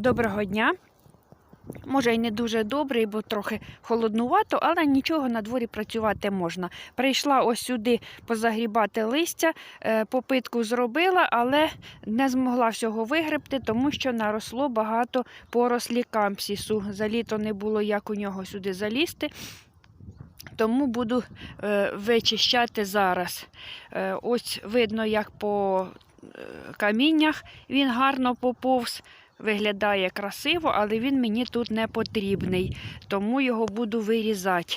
Доброго дня. Може, й не дуже добрий, бо трохи холоднувато, але нічого на дворі працювати можна. Прийшла ось сюди позагрібати листя, е, попитку зробила, але не змогла всього вигребти, тому що наросло багато порослі кампсісу. За літо не було як у нього сюди залізти. Тому буду е, вичищати зараз. Е, ось видно, як по каміннях він гарно поповз. Виглядає красиво, але він мені тут не потрібний, тому його буду вирізати.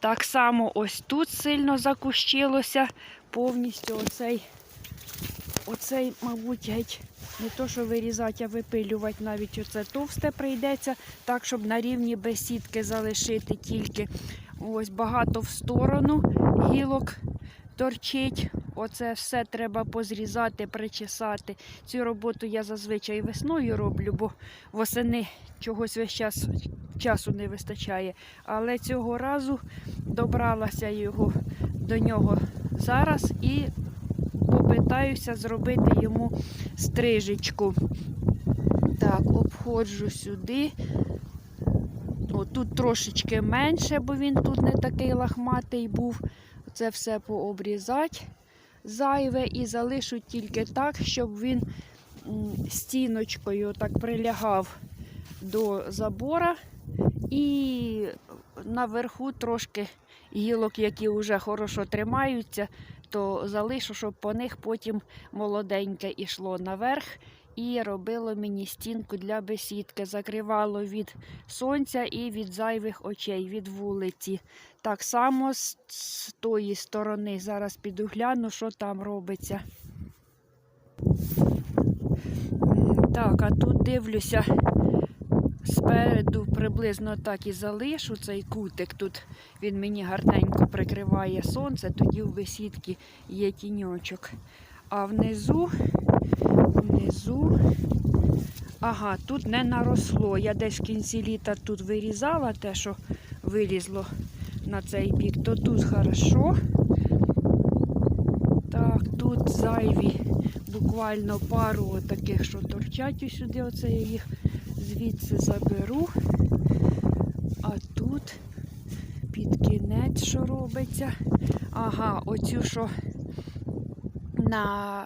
Так само ось тут сильно закущилося, повністю оцей, оцей, мабуть, геть не то, що вирізати, а випилювати навіть оце товсте прийдеться, так, щоб на рівні без сітки залишити тільки. Ось багато в сторону гілок торчить. Оце все треба позрізати, причесати. Цю роботу я зазвичай весною роблю, бо восени чогось весь час часу не вистачає. Але цього разу добралася його до нього зараз і попитаюся зробити йому стрижечку. Так, обходжу сюди. О, тут трошечки менше, бо він тут не такий лахматий був. Це все пообрізати зайве і залишу тільки так, щоб він стіночкою так прилягав до забора. І наверху трошки гілок, які вже хорошо тримаються, то залишу, щоб по них потім молоденьке йшло наверх. І робило мені стінку для бесідки, закривало від сонця і від зайвих очей, від вулиці. Так само з, з тої сторони. Зараз піду гляну, що там робиться. Так, а тут дивлюся спереду приблизно так і залишу цей кутик. Тут він мені гарненько прикриває сонце, тоді в бесідці є тіньочок. А внизу, внизу, ага, тут не наросло. Я десь в кінці літа тут вирізала те, що вилізло на цей бік, то тут хорошо. Так, тут зайві буквально пару таких, що торчать сюди. Оце я їх звідси заберу. А тут під кінець, що робиться. Ага, оцю, що на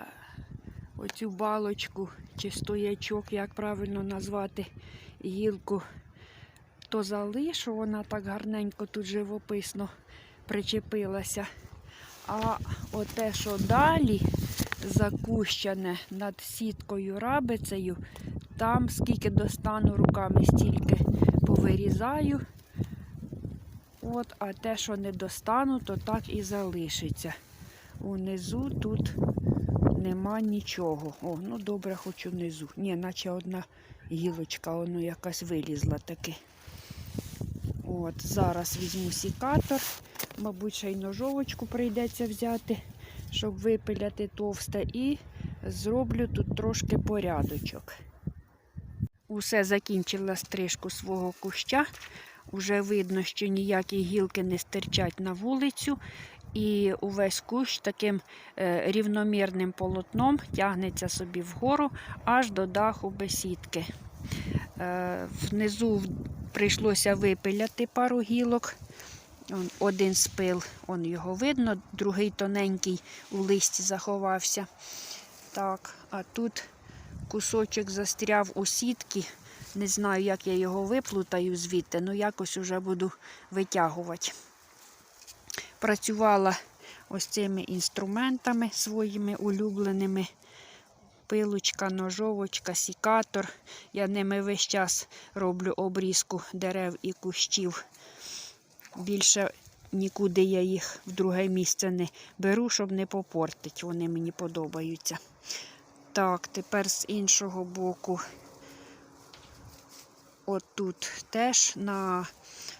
оцю балочку чи стоячок, як правильно назвати гілку то залишу, вона так гарненько тут живописно причепилася. А оте, що далі закущене над сіткою рабицею, там скільки достану руками, стільки повирізаю. От, а те, що не достану, то так і залишиться. Унизу тут нема нічого. О, ну добре, хоч унизу. Ні, наче одна гілочка, воно якась вилізла таки. От, Зараз візьму сікатор, мабуть, ще й ножовочку прийдеться взяти, щоб випиляти товсте, і зроблю тут трошки порядочок. Усе закінчила стрижку свого куща. Уже видно, що ніякі гілки не стирчать на вулицю. І увесь кущ таким е, рівномірним полотном тягнеться собі вгору аж до даху бесідки. Е, внизу прийшлося випиляти пару гілок. Один спил, он його видно, другий тоненький у листі заховався. Так, а тут кусочок застряв у сітки. Не знаю, як я його виплутаю звідти, але якось вже буду витягувати. Працювала ось цими інструментами своїми улюбленими. Пилочка, ножовочка, сікатор. Я ними весь час роблю обрізку дерев і кущів. Більше нікуди я їх в друге місце не беру, щоб не попортити. Вони мені подобаються. Так, тепер з іншого боку. Отут теж на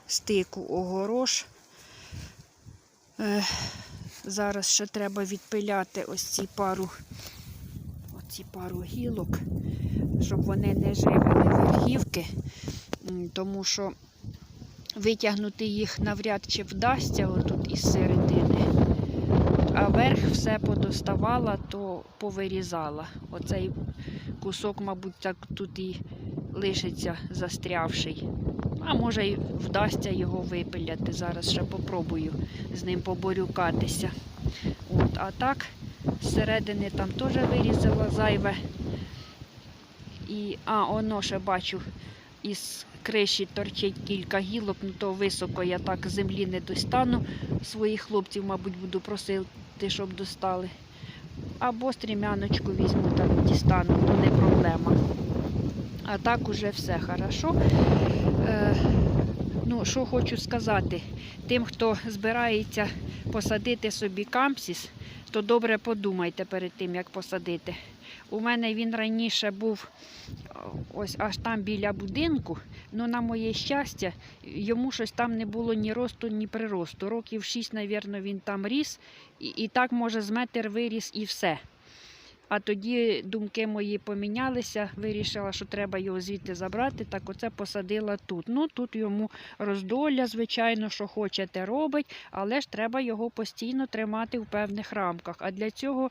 стику огорош. Зараз ще треба відпиляти ось ці пару ці пару гілок, щоб вони не живили верхівки, тому що витягнути їх навряд чи вдасться отут із середини. А верх все подоставала, то повирізала. Оцей кусок, мабуть, так тут і лишиться застрявший. А може й вдасться його випиляти. Зараз ще попробую з ним поборюкатися. От, а так, зсередини там теж вирізала зайве. І, а, воно ще бачу, із криші торчить кілька гілок, ну то високо я так землі не достану. Своїх хлопців, мабуть, буду просити, щоб достали. Або стрімяночку візьму там дістану, то не проблема. А так уже все хорошо. Е, ну, що хочу сказати, тим, хто збирається посадити собі кампсіс, то добре подумайте перед тим, як посадити. У мене він раніше був ось аж там біля будинку. Ну, на моє щастя, йому щось там не було ні росту, ні приросту. Років 6, мабуть, він там ріс, і, і так, може, з метр виріс і все. А тоді думки мої помінялися, вирішила, що треба його звідти забрати, так оце посадила тут. Ну, тут йому роздолля, звичайно, що хочете робить, але ж треба його постійно тримати в певних рамках. А для цього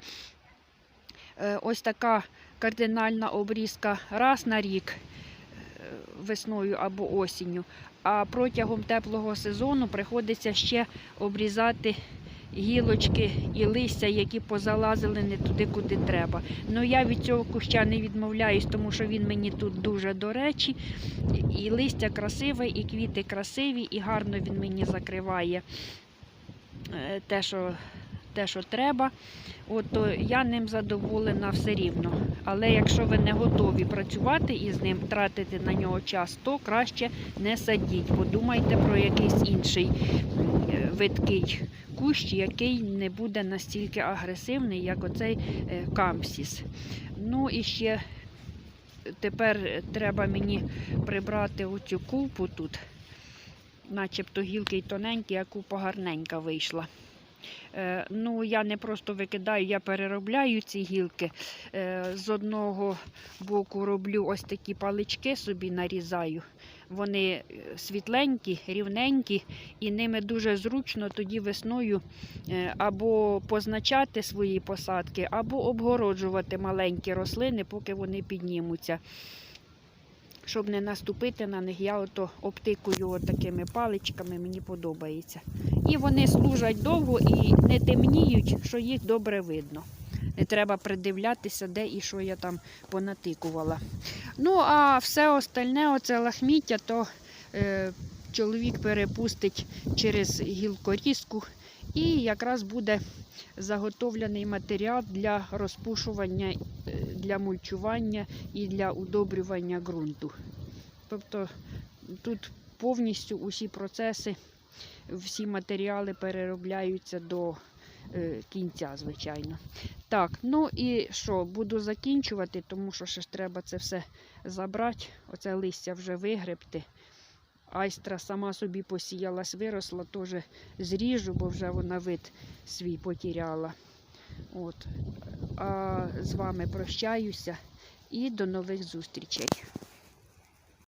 е, ось така кардинальна обрізка раз на рік е, весною або осінню. А протягом теплого сезону приходиться ще обрізати гілочки і листя, які позалазили не туди, куди треба. Ну я від цього куща не відмовляюсь, тому що він мені тут дуже до речі. І листя красиве, і квіти красиві, і гарно він мені закриває е, те, що, те, що треба. От, то я ним задоволена все рівно. Але якщо ви не готові працювати із ним, тратити на нього час, то краще не садіть. Подумайте про якийсь інший видкий кущ, який не буде настільки агресивний, як оцей е, кампсіс. Ну і ще тепер треба мені прибрати оцю купу тут, начебто гілки й тоненькі, а купа гарненька вийшла. Е, Ну, я не просто викидаю, я переробляю ці гілки. Е, З одного боку роблю ось такі палички собі нарізаю. Вони е, світленькі, рівненькі, і ними дуже зручно тоді весною або позначати свої посадки, або обгороджувати маленькі рослини, поки вони піднімуться. Щоб не наступити на них, я ото обтикую такими паличками, мені подобається. І вони служать довго і не темніють, що їх добре видно. Не треба придивлятися, де і що я там понатикувала. Ну, а все остальне, оце лахміття, то е, чоловік перепустить через гілкорізку і якраз буде заготовлений матеріал для розпушування, е, для мульчування і для удобрювання ґрунту. Тобто тут повністю усі процеси, всі матеріали переробляються до е, кінця, звичайно. Так, ну і що, буду закінчувати, тому що ще ж треба це все забрати. Оце листя вже вигребти. Айстра сама собі посіялась, виросла, теж зріжу, бо вже вона вид свій потіряла. От. А з вами прощаюся і до нових зустрічей.